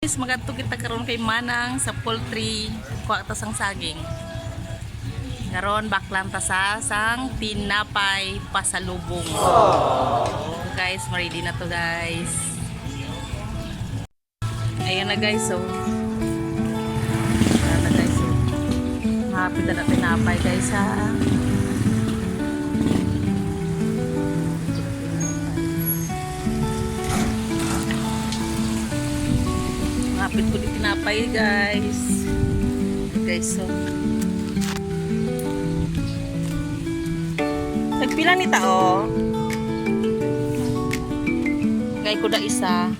Guys, magadto kita karon kay Manang sa poultry kuha ta sang saging. Karon baklan ta sa sang tinapay pasalubong. So, guys, ready na to guys. Ayun na guys, so. Ayan na guys, so. Happy na tinapay guys ha. Tinapay guys. Guys, so. Nagpila ni tao. Kay ko da isa.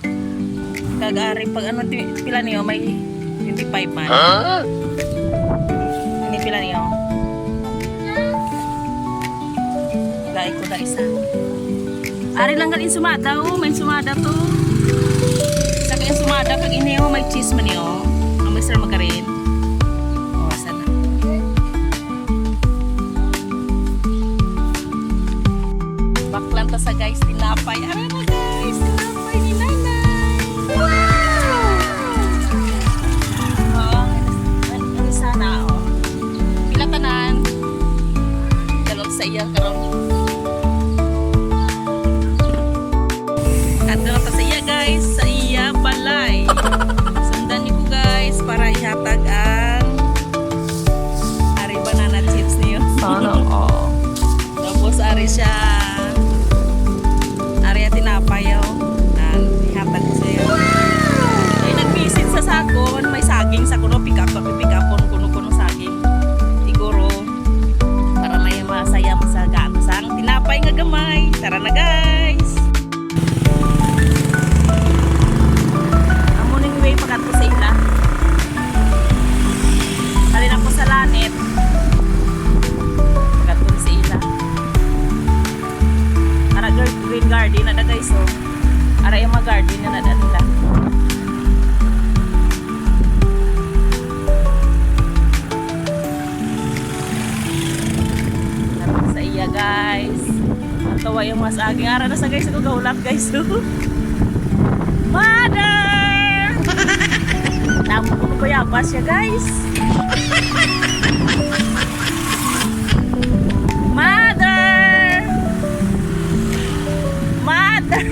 Kagari pag ano pila niyo may 25 man. Ini pila niyo. Kagari ko da isa. Ari lang galin sumada oh, may sumada to. Sa kaya sumada kag ineo may cheese man niyo. Ang Mr. Atawa yung mas aging ara na sa guys ako gaulat guys. Mother! Tamo ko ko yapas siya guys. Mother! Mother!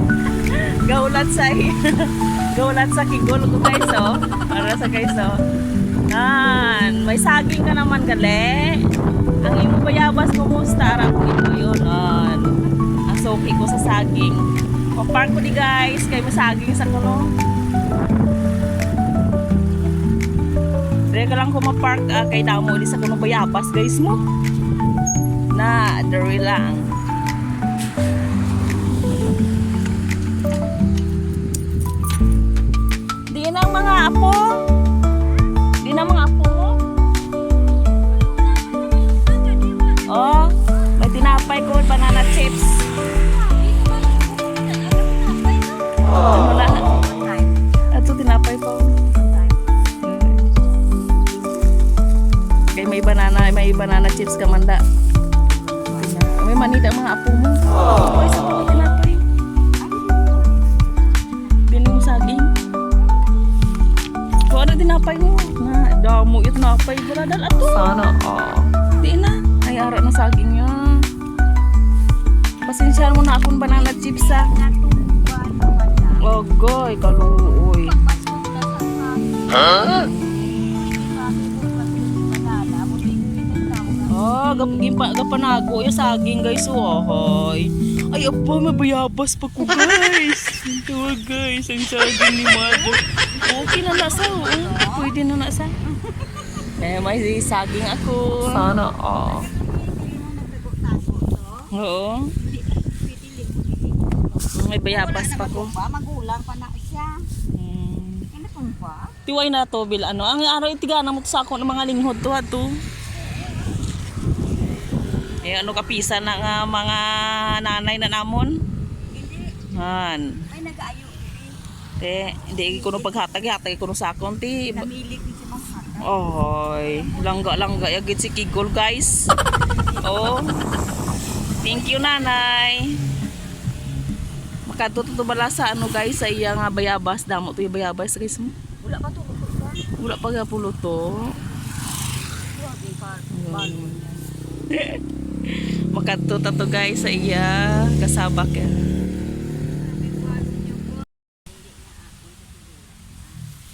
Gaulat sa Gaulat sa kigol ko guys oh. Para sa guys oh. Yan. May saging ka naman gali. Ang imo bayabas kumusta? Ara ko ito yun. Yan. Ang soki ko sa saging. Papark ko di guys. Kay may saging sa kuno. Dire ka lang ko mapark ah, kay damo di sa kuno bayabas guys mo. Na, dere lang. Di na mga apo. May banana chips ka manda. May manida ang mga apo mo. Oh. Ay, sa mga tinapay. Mo saging. Kung ano tinapay mo? Na, damo ito tinapay. Wala dal ato. Sana all. Di na. Ay, ara na saging niya. Pasensya mo na akong banana chips ha. Ogoy, kaluoy. Oh, gap gimpa gapanago yung saging guys. Oh, hoy. Ay, apa, mabayabas pa ko guys. Ito guys, ang saging ni mother. Okay na nasa, oh. Pwede na nasa. Eh, may saging ako. Sana all. Oo. May bayabas pa ko. Pa, magulang pa na siya. Hmm. Ano pa? Tiway na to, Bil. Ano? Ang araw itigana mo to sa ako ng mga linghod to, ha, to. Eh, ano kapisa na nga mga nanay na namon? Hindi. Han. Ay, nag-aayo. Te, hindi ko no paghatag-hatag ko no sa akong, ti. Namilig din si Mang Hata. Oy, langga-langga yagit si Kigol, guys. oh. Thank you, nanay. Maka makatuto bala sa ano guys sa iya nga bayabas damo to bayabas guys mo. Wala pa to. Wala pa. Wala pa ga pulo to. Wala pa. Makatuto to guys sa iya kasabak yan.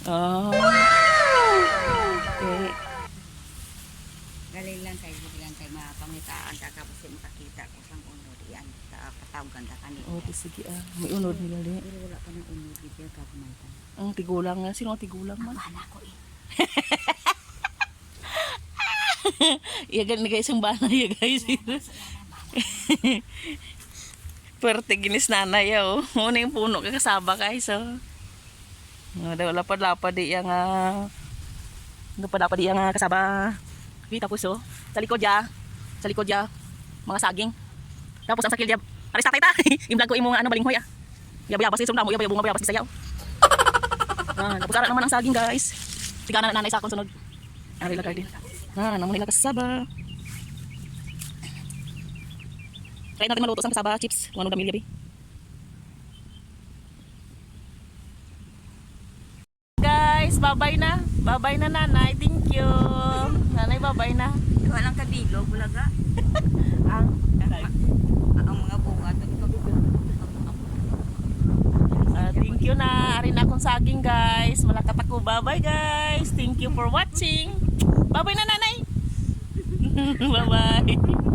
Oh. Okay. Galing lang kayo, hindi lang kayo mapangitaan ka kasi makakita ko sang unod yan. Ta patawag ganda kanina. Oh, di sige ah. May unod nila di. Pero wala pa ng unod dito ka kumaitan. Ang tigulang nga. Sino ang tigulang man? Bana ko eh. Iya gan guys yung bana ya guys. Pwerte ginis nanay ya oh. Muna yung puno ka kasaba guys oh. Oh, daw lapad lapad di yang ah. Lapad lapad di yang ah, kasaba. Kita po so. Sa likod ya. Sa likod ya. Mga saging. Tapos ang sakil ya. Aris tatay ta. Vlog ko imong ano balinghoy. Ya bayabas isong damo, ya bayabunga bayabas bisayaw. Ah, tapos ara naman ang saging guys. Tigana na nanay sa akong sunod. Ari la garden. Ah, namo nila kasaba. Try natin maluto sa kasaba chips. Kung ano gamilya bi. Guys, babay na. Babay na nanay. Thank you. Nanay, babay na. Walang kadilog, bulaga. Ang Ang mga bunga Ah, thank you na. Arin akong saging guys. Malakat ako. Bye-bye guys. Thank you for watching. Bye-bye na nanay. Bye-bye.